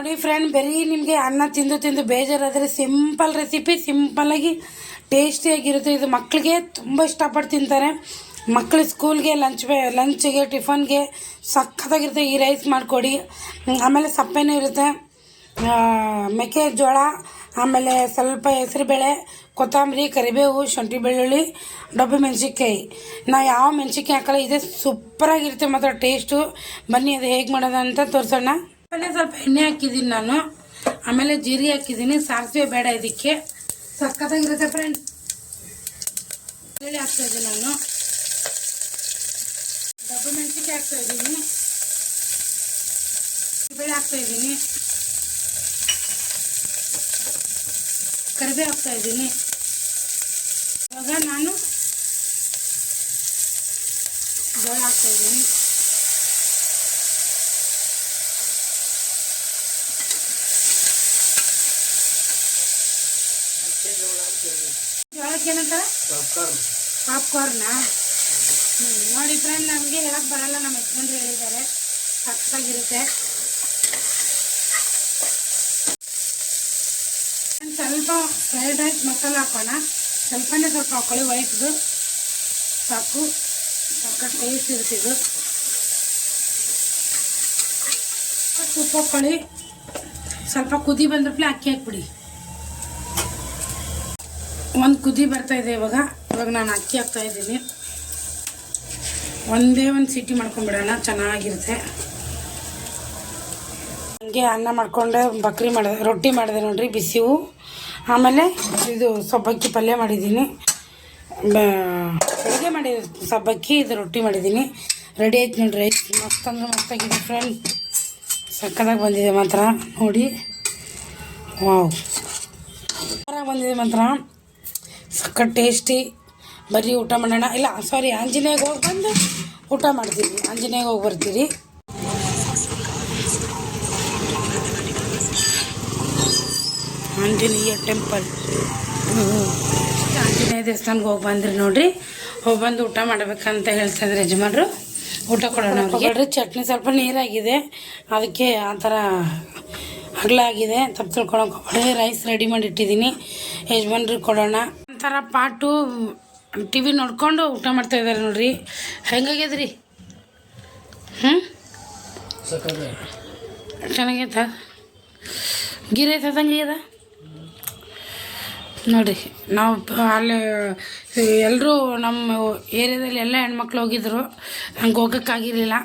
ನೋಡಿ ಫ್ರೆಂಡ್ ಬರೀ ನಿಮಗೆ ಅನ್ನ ತಿಂದು ತಿಂದು ಬೇಜಾರಾದರೆ ಸಿಂಪಲ್ ರೆಸಿಪಿ ಸಿಂಪಲ್ಲಾಗಿ ಟೇಸ್ಟಿಯಾಗಿರುತ್ತೆ ಇದು ಮಕ್ಕಳಿಗೆ ತುಂಬ ಇಷ್ಟಪಟ್ಟು ತಿಂತಾರೆ. ಮಕ್ಕಳು ಸ್ಕೂಲ್ಗೆ ಲಂಚ್ ಬೇ ಲಂಚ್ಗೆ ಟಿಫನ್ಗೆ ಸಖತ್ತಾಗಿರುತ್ತೆ. ಈ ರೈಸ್ ಮಾಡಿಕೊಡಿ. ಆಮೇಲೆ ಸಪ್ಪೆನೂ ಇರುತ್ತೆ. ಮೆಕ್ಕೆಜೋಳ ಆಮೇಲೆ ಸ್ವಲ್ಪ ಹೆಸರುಬೇಳೆ, ಕೊತ್ತಂಬರಿ, ಕರಿಬೇವು, ಶುಂಠಿ ಬೆಳ್ಳುಳ್ಳಿ, ಡಬ್ಬಿ ಮೆಣಸಿನ್ಕಾಯಿ. ನಾ ಯಾವ ಮೆಣಸಿನ್ಕಾಯಿ ಹಾಕಲ್ಲ, ಇದೆ ಸೂಪರಾಗಿರುತ್ತೆ ಮಾತ್ರ ಟೇಸ್ಟು ಬನ್ನಿ, ಅದು ಹೇಗೆ ಮಾಡೋದು ಅಂತ ತೋರಿಸೋಣ. ಆಮೇಲೆ ಸ್ವಲ್ಪ ಎಣ್ಣೆ ಹಾಕಿದ್ದೀನಿ ನಾನು. ಆಮೇಲೆ ಜೀರಿಗೆ ಹಾಕಿದ್ದೀನಿ ಸಾಸಿವೆ ಬೇಡ ಇದಕ್ಕೆ. ಸಖತ್ತಾಗಿರುತ್ತೆ ಫ್ರೆಂಡ್ ಹೇಳಿ ಹಾಕ್ತಾ ಇದ್ದೀನಿ ನಾನು. ಡಬ್ಬಿ ಮೆಣಸಿನ್ಕಾಯಿ ಹಾಕ್ತಾ ಇದ್ದೀನಿ. ಬೇಳೆ ಹಾಕ್ತಾ ಇದ್ದೀನಿ. ಕರಿಬೇವು ಹಾಕ್ತಾ ಇದ್ದೀನಿ. ಇವಾಗ ನಾನು ಜೋಳ ಹಾಕ್ತಾ ಜೋಳಕ್ಕೆ ಏನಂತಾರೆ ಪಾಪ್ಕಾರ್ನ ನೋಡಿ ಫ್ರೆಂಡ್ ನಮಗೆ ಹೇಳಕ್ ಬರಲ್ಲ ನಮ್ಮ ಯಜಮಾನ್ರು ಹೇಳಿದ್ದಾರೆ. ಸಕ್ಕತ್ತಾಗಿರುತ್ತೆ ಸ್ವಲ್ಪ ಫ್ರೈಡ್ ರೈಸ್ ಮಸಾಲ ಹಾಕೋಣ. ಸ್ವಲ್ಪನೇ ಸ್ವಲ್ಪ ಹಾಕೊಳ್ಳಿ ವೈಟ್ದು ಸಾಕು. ಸಕ್ಕ ಟೇಸ್ಟ್ ಇರುತ್ತೆ ಇದು. ಉಪ್ಪು ಹಾಕೊಳ್ಳಿ. ಸ್ವಲ್ಪ ಕುದಿ ಬಂದ್ರಪ್ಲೆ ಅಕ್ಕಿ ಹಾಕ್ಬಿಡಿ. ಒಂದು ಕುದಿ ಬರ್ತಾ ಇದೆ ಇವಾಗ. ಇವಾಗ ನಾನು ಅಕ್ಕಿ ಹಾಕ್ತಾ ಇದ್ದೀನಿ. ಒಂದೇ ಒಂದು ಸಿಟಿ ಮಾಡ್ಕೊಂಬಿಡೋಣ ಚೆನ್ನಾಗಿರುತ್ತೆ. ಹಂಗೆ ಅನ್ನ ಮಾಡಿಕೊಂಡೆ, ಬಕ್ರಿ ಮಾಡಿದೆ, ರೊಟ್ಟಿ ಮಾಡಿದೆ ನೋಡ್ರಿ ಬಿಸಿವು. ಆಮೇಲೆ ಇದು ಸಬ್ಬಕ್ಕಿ ಪಲ್ಯ ಮಾಡಿದ್ದೀನಿ. ಅಡುಗೆ ಮಾಡಿ ಸಬ್ಬಕ್ಕಿ, ಇದು ರೊಟ್ಟಿ ಮಾಡಿದ್ದೀನಿ. ರೆಡಿ ಆಯ್ತು ನೋಡ್ರಿ. ರೈಸ್ ಮಸ್ತ್ ಅಂದ್ರೆ ಮಸ್ತಾಗಿದೆ ಫ್ರೆಂಡ್ ಸಕ್ಕದಾಗಿ ಬಂದಿದೆ ಮಾತ್ರ. ನೋಡಿ. ವಾವ್ ಬಂದಿದೆ ಮಾತ್ರ. ಸಕ್ಕ ಟೇಸ್ಟಿ. ಬರೀ ಊಟ ಮಾಡೋಣ. ಇಲ್ಲ ಸಾರಿ ಆಂಜನೇಯಗೆ ಹೋಗಿ ಬಂದು ಊಟ ಮಾಡ್ತೀವಿ ಆಂಜನೇಯಗೆ ಹೋಗಿ ಬರ್ತೀರಿ. ಆಂಜನೇಯ ಟೆಂಪಲ್ ಆಂಜನೇಯ ದೇವಸ್ಥಾನಕ್ಕೆ ಹೋಗಿ ಬಂದ್ರಿ ನೋಡ್ರಿ. ಹೋಗಿ ಬಂದು ಊಟ ಮಾಡ್ಬೇಕಂತ ಹೇಳ್ತಾ ಇದ್ರು ಯಜಮಾನ್ರು. ಊಟ ಕೊಡೋಣ ಅವ್ರಿಗೆ. ಚಟ್ನಿ ಸ್ವಲ್ಪ ನೀರಾಗಿದೆ. ಅದಕ್ಕೆ ಆ ಥರ ಅಗಲಾಗಿದೆ ತಪ್ಪು ತಿಳ್ಕೊಳಕ್ಕೆ ರೈಸ್ ರೆಡಿ ಮಾಡಿ ಇಟ್ಟಿದ್ದೀನಿ. ಯಜಮಾನ್ರಿಗೆ ಕೊಡೋಣ. ಒಂಥರ ಪಾಟು ಟಿ ವಿ ನೋಡ್ಕೊಂಡು ಊಟ ಮಾಡ್ತಾ ಇದ್ದಾರೆ ನೋಡ್ರಿ. ಹೆಂಗಾಗ್ಯದ್ರಿ? ಹ್ಞೂ ಚೆನ್ನಾಗೈತ? ಗಿರಿ ಐತದಂಗೆ ನೋಡಿ ನಾವು ಅಲ್ಲಿ ಎಲ್ಲರೂ ನಮ್ಮ ಏರಿಯಾದಲ್ಲಿ ಎಲ್ಲ ಹೆಣ್ಮಕ್ಳು ಹೋಗಿದ್ರು. ನಂಗೆ ಹೋಗೋಕ್ಕಾಗಿರಲಿಲ್ಲ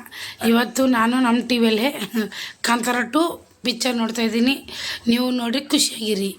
ಇವತ್ತು ನಾನು ನಮ್ಮ ಟಿ ವಿಯಲ್ಲೇ ಕಾಂತಾರ ಟು ಪಿಕ್ಚರ್ ನೋಡ್ತಾ ಇದ್ದೀನಿ. ನೀವು ನೋಡಿ ಖುಷಿಯಾಗಿರಿ.